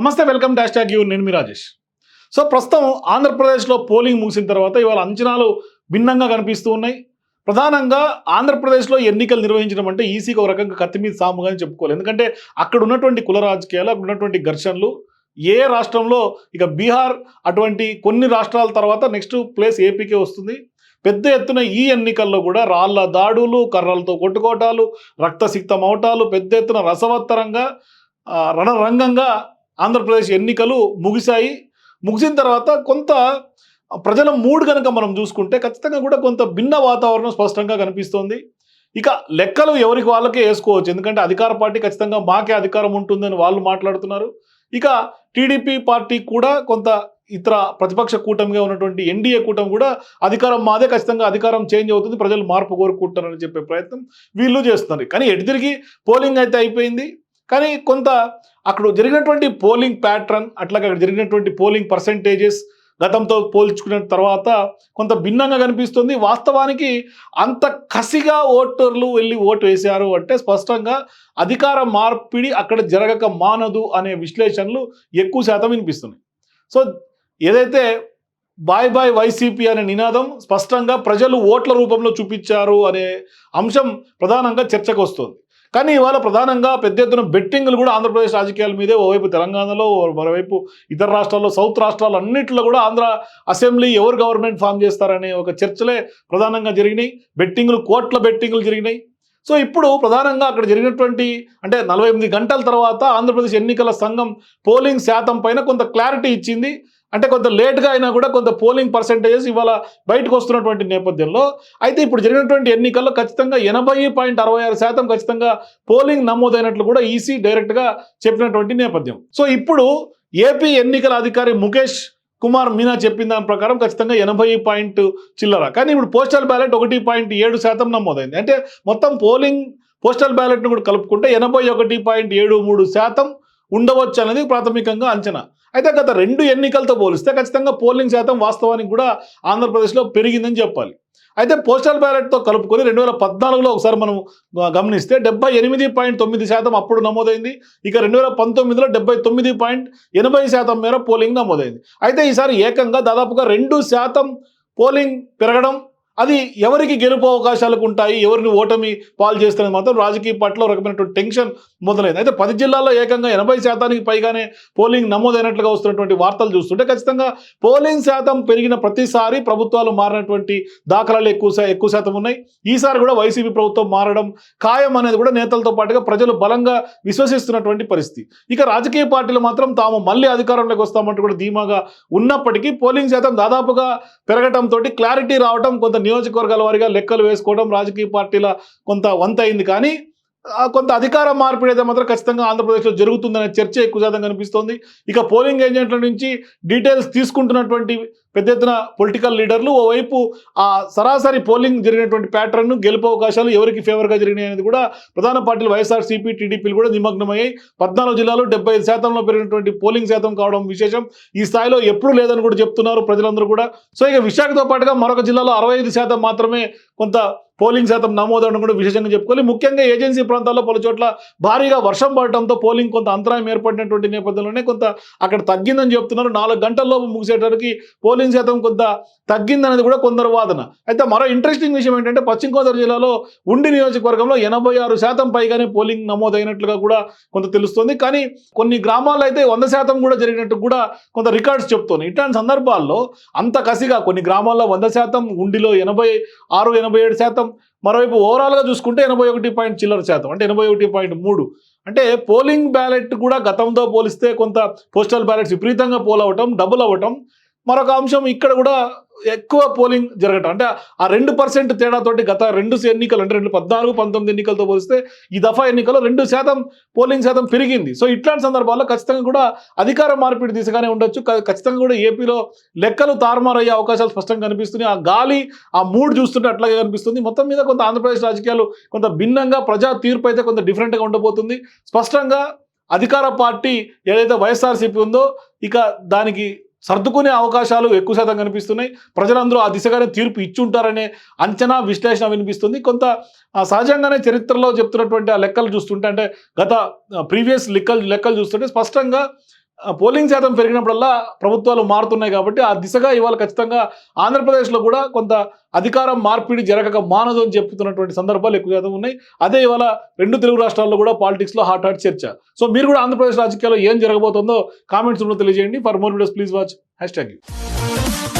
నమస్తే welcome dash tag you నేను మీ Rajesh. So ప్రస్తుతం ఆంధ్రప్రదేశ్లో పోలింగ్ ముగిసిన తర్వాత ఇవాళ అంచనాలు భిన్నంగా కనిపిస్తూ ఉన్నాయి. ప్రధానంగా ఆంధ్రప్రదేశ్లో ఎన్నికలు నిర్వహించడం అంటే ఈసీకి ఒక రకంగా కత్తి మీద సాముగా అని చెప్పుకోవాలి. ఎందుకంటే అక్కడ ఉన్నటువంటి కుల రాజకీయాలు అక్కడ ఉన్నటువంటి ఘర్షణలు ఏ రాష్ట్రంలో ఇక బీహార్ అటువంటి కొన్ని రాష్ట్రాల తర్వాత నెక్స్ట్ ప్లేస్ ఏపీకే వస్తుంది. పెద్ద ఎత్తున ఈ ఎన్నికల్లో కూడా రాళ్ళ దాడులు కర్రలతో కొట్టుకోవటాలు రక్తసిక్తం అవటాలు పెద్ద ఎత్తున రసవత్తరంగా రణరంగంగా ఆంధ్రప్రదేశ్ ఎన్నికలు ముగిశాయి. ముగిసిన తర్వాత కొంత ప్రజల మూడ్ కనుక మనం చూసుకుంటే ఖచ్చితంగా కూడా కొంత భిన్న వాతావరణం స్పష్టంగా కనిపిస్తోంది. ఇక లెక్కలు ఎవరికి వాళ్ళకే వేసుకోవచ్చు. ఎందుకంటే అధికార పార్టీ ఖచ్చితంగా మాకే అధికారం ఉంటుందని వాళ్ళు మాట్లాడుతున్నారు. ఇక టీడీపీ పార్టీ కూడా కొంత ఇతర ప్రతిపక్ష కూటమిగా ఉన్నటువంటి ఎన్డీఏ కూటమి కూడా అధికారం మాదే ఖచ్చితంగా అధికారం చేంజ్ అవుతుంది. ప్రజలు మార్పు కోరుకుంటారని చెప్పే ప్రయత్నం వీళ్ళు చేస్తున్నారు. కానీ ఎటు తిరిగి పోలింగ్ అయితే అయిపోయింది. కానీ కొంత అక్కడ జరిగినటువంటి పోలింగ్ ప్యాటర్న్ అట్లాగే అక్కడ జరిగినటువంటి పోలింగ్ పర్సంటేజెస్ గతంతో పోల్చుకున్న తర్వాత కొంత భిన్నంగా కనిపిస్తుంది. వాస్తవానికి అంత కసిగా ఓటర్లు వెళ్ళి ఓటు వేశారు అంటే స్పష్టంగా అధికార మార్పిడి అక్కడ జరగక మానదు అనే విశ్లేషణలు ఎక్కువ శాతం వినిపిస్తున్నాయి. సో ఏదైతే బాయ్ బాయ్ వైసీపీ అనే నినాదం స్పష్టంగా ప్రజలు ఓట్ల రూపంలో చూపించారు అనే అంశం ప్రధానంగా చర్చకు వస్తుంది. కానీ ఇవాళ ప్రధానంగా పెద్ద ఎత్తున బెట్టింగ్లు కూడా ఆంధ్రప్రదేశ్ రాజకీయాల మీదే ఓవైపు తెలంగాణలో మరోవైపు ఇతర రాష్ట్రాల్లో సౌత్ రాష్ట్రాలు అన్నింటిలో కూడా ఆంధ్ర అసెంబ్లీ ఎవరు గవర్నమెంట్ ఫామ్ చేస్తారనే ఒక చర్చలే ప్రధానంగా జరిగినాయి. బెట్టింగ్లు కోట్ల బెట్టింగ్లు జరిగినాయి. సో ఇప్పుడు ప్రధానంగా అక్కడ జరిగినటువంటి అంటే నలభై ఎనిమిది గంటల తర్వాత ఆంధ్రప్రదేశ్ ఎన్నికల సంఘం పోలింగ్ శాతం పైన కొంత క్లారిటీ ఇచ్చింది. అంటే కొంత లేట్గా అయినా కూడా కొంత పోలింగ్ పర్సంటేజెస్ ఇవాళ బయటకు వస్తున్నటువంటి నేపథ్యంలో అయితే ఇప్పుడు జరిగినటువంటి ఎన్నికల్లో ఖచ్చితంగా ఎనభై పాయింట్ అరవై ఆరు శాతం ఖచ్చితంగా పోలింగ్ నమోదైనట్లు కూడా ఈసీ డైరెక్ట్గా చెప్పినటువంటి నేపథ్యం. సో ఇప్పుడు ఏపీ ఎన్నికల అధికారి ముఖేష్ కుమార్ మీనా చెప్పిన దాని ప్రకారం ఖచ్చితంగా ఎనభై పాయింట్ చిల్లర. కానీ ఇప్పుడు పోస్టల్ బ్యాలెట్ ఒకటి పాయింట్ ఏడు శాతం నమోదైంది. అంటే మొత్తం పోలింగ్ పోస్టల్ బ్యాలెట్ను కూడా కలుపుకుంటే ఎనభై ఒకటి పాయింట్ ఏడు మూడు శాతం ఉండవచ్చు అనేది ప్రాథమికంగా అంచనా. అయితే గత రెండు ఎన్నికలతో పోలిస్తే ఖచ్చితంగా పోలింగ్ శాతం వాస్తవానికి కూడా ఆంధ్రప్రదేశ్లో పెరిగిందని చెప్పాలి. అయితే పోస్టల్ బ్యాలెట్తో కలుపుకొని రెండు వేల పద్నాలుగులో ఒకసారి మనం గమనిస్తే డెబ్బై ఎనిమిది పాయింట్ తొమ్మిది శాతం అప్పుడు నమోదైంది. ఇక రెండు వేల పంతొమ్మిదిలో డెబ్బై తొమ్మిది పాయింట్ ఎనభై శాతం మేర పోలింగ్ నమోదైంది. అయితే ఈసారి ఏకంగా దాదాపుగా రెండు శాతం పోలింగ్ పెరగడం అది ఎవరికి గెలుపు అవకాశాలకు ఉంటాయి ఎవరిని ఓటమి పాలు చేస్తున్నది మాత్రం రాజకీయ పట్ల ఒక రకమైనటువంటి టెన్షన్ మొదలైంది. అయితే పది జిల్లాల్లో ఏకంగా ఎనభై శాతానికి పైగానే పోలింగ్ నమోదైనట్లుగా వస్తున్నటువంటి వార్తలు చూస్తుంటే ఖచ్చితంగా పోలింగ్ శాతం పెరిగిన ప్రతిసారి ప్రభుత్వాలు మారినటువంటి దాఖలాలు ఎక్కువ ఎక్కువ శాతం ఉన్నాయి. ఈసారి కూడా వైసీపీ ప్రభుత్వం మారడం ఖాయం అనేది కూడా నేతలతో పాటుగా ప్రజలు బలంగా విశ్వసిస్తున్నటువంటి పరిస్థితి. ఇక రాజకీయ పార్టీలు మాత్రం తాము మళ్ళీ అధికారంలోకి వస్తామంటూ కూడా ధీమాగా ఉన్నప్పటికీ పోలింగ్ శాతం దాదాపుగా పెరగటంతో క్లారిటీ రావడం కొంత నియోజకవర్గాల వారిగా లెక్కలు వేసుకోవడం రాజకీయ పార్టీల కొంత వంత అయింది కానీ కొంత అధికార మార్పిడి అయితే మాత్రం ఖచ్చితంగా ఆంధ్రప్రదేశ్లో జరుగుతుందనే చర్చ ఎక్కువ శాతం కనిపిస్తోంది. ఇక పోలింగ్ ఏజెంట్ల నుంచి డీటెయిల్స్ తీసుకుంటున్నటువంటి పెద్ద ఎత్తున పొలిటికల్ లీడర్లు ఓవైపు ఆ సరాసరి పోలింగ్ జరిగినటువంటి ప్యాటర్న్ గెలుపు అవకాశాలు ఎవరికి ఫేవర్గా జరిగినాయి అనేది కూడా ప్రధాన పార్టీలు వైఎస్ఆర్సీపీ టీడీపీలు కూడా నిమగ్నమయ్యాయి. పద్నాలుగు జిల్లాలు డెబ్బై శాతంలో పెరిగినటువంటి పోలింగ్ శాతం కావడం విశేషం. ఈ స్థాయిలో ఎప్పుడూ లేదని కూడా చెప్తున్నారు ప్రజలందరూ కూడా. సో ఇక విశాఖతో పాటుగా మరొక జిల్లాలో అరవై ఐదు శాతం మాత్రమే కొంత పోలింగ్ శాతం నమోదవడం కూడా విశేషంగా చెప్పుకోవాలి. ముఖ్యంగా ఏజెన్సీ ప్రాంతాల్లో పలు చోట్ల భారీగా వర్షం పడటంతో పోలింగ్ కొంత అంతరాయం ఏర్పడినటువంటి నేపథ్యంలోనే కొంత అక్కడ తగ్గిందని చెప్తున్నారు. నాలుగు గంటల్లోపు ముగిసేటరికి పోలింగ్ శాతం కొంత తగ్గిందనేది కూడా కొందరు వాదన. అయితే మరో ఇంట్రెస్టింగ్ విషయం ఏంటంటే పశ్చిమ గోదావరి జిల్లాలో ఉండి నియోజకవర్గంలో ఎనభై ఆరు శాతం పైగానే పోలింగ్ నమోదైనట్లుగా కూడా కొంత తెలుస్తుంది. కానీ కొన్ని గ్రామాల్లో అయితే వంద శాతం కూడా జరిగినట్టు కూడా కొంత రికార్డ్స్ చెప్తున్నాయి ఇట్లాంటి సందర్భాల్లో అంత కసిగా కొన్ని గ్రామాల్లో వంద శాతం ఉండిలో ఎనభై ఆరు ఎనభై ఏడు శాతం మరోవైపు ఓవరాల్గా చూసుకుంటే ఎనభై ఒకటి పాయింట్ చిల్లర శాతం అంటే ఎనభై ఒకటి పాయింట్ మూడు. అంటే పోలింగ్ బ్యాలెట్ కూడా గతంతో పోలిస్తే కొంత పోస్టల్ బ్యాలెట్స్ విపరీతంగా పోల్ అవ్వటం డబుల్ అవ్వటం మరొక అంశం ఇక్కడ కూడా ఎక్కువ పోలింగ్ జరగటం. అంటే ఆ రెండు పర్సెంట్ తేడాతోటి గత రెండు ఎన్నికలు అంటే రెండు పద్నాలుగు పంతొమ్మిది ఎన్నికలతో పోలిస్తే ఈ దఫా ఎన్నికల్లో రెండు శాతం పోలింగ్ శాతం పెరిగింది. సో ఇట్లాంటి సందర్భాల్లో ఖచ్చితంగా కూడా అధికార మార్పిడి దిశగానే ఉండొచ్చు. ఖచ్చితంగా కూడా ఏపీలో లెక్కలు తారుమారయ్యే అవకాశాలు స్పష్టంగా కనిపిస్తున్నాయి. ఆ గాలి ఆ మూడ్ చూస్తుంటే అట్లాగే కనిపిస్తుంది. మొత్తం మీద కొంత ఆంధ్రప్రదేశ్ రాజకీయాలు కొంత భిన్నంగా ప్రజా తీర్పు అయితే కొంత డిఫరెంట్గా ఉండబోతుంది. స్పష్టంగా అధికార పార్టీ ఏదైతే వైఎస్ఆర్సీపీ ఉందో ఇక దానికి సర్దుకునే అవకాశాలు ఎక్కువ శాతం కనిపిస్తున్నాయి. ప్రజలందరూ ఆ దిశగానే తీర్పు ఇచ్చుంటారనే అంచనా విశ్లేషణ వినిపిస్తుంది. కొంత సహజంగానే చరిత్రలో చెప్తున్నటువంటి ఆ లెక్కలు చూస్తుంటే అంటే గత ప్రీవియస్ లెక్కలు లెక్కలు చూస్తుంటే స్పష్టంగా పోలింగ్ శాతం పెరిగినప్పుడల్లా ప్రభుత్వాలు మారుతున్నాయి కాబట్టి ఆ దిశగా ఇవాళ ఖచ్చితంగా ఆంధ్రప్రదేశ్లో కూడా కొంత అధికారం మార్పిడి జరగక మానదు అని చెప్తున్నటువంటి సందర్భాలు ఎక్కువ శాతం ఉన్నాయి. అదే ఇవాళ రెండు తెలుగు రాష్ట్రాల్లో కూడా పాలిటిక్స్లో హాట్ హాట్ చర్చ. సో మీరు కూడా ఆంధ్రప్రదేశ్ రాజకీయాల్లో ఏం జరగబోతుందో కామెంట్స్ తెలియజేయండి. For more videos please watch. Hashtag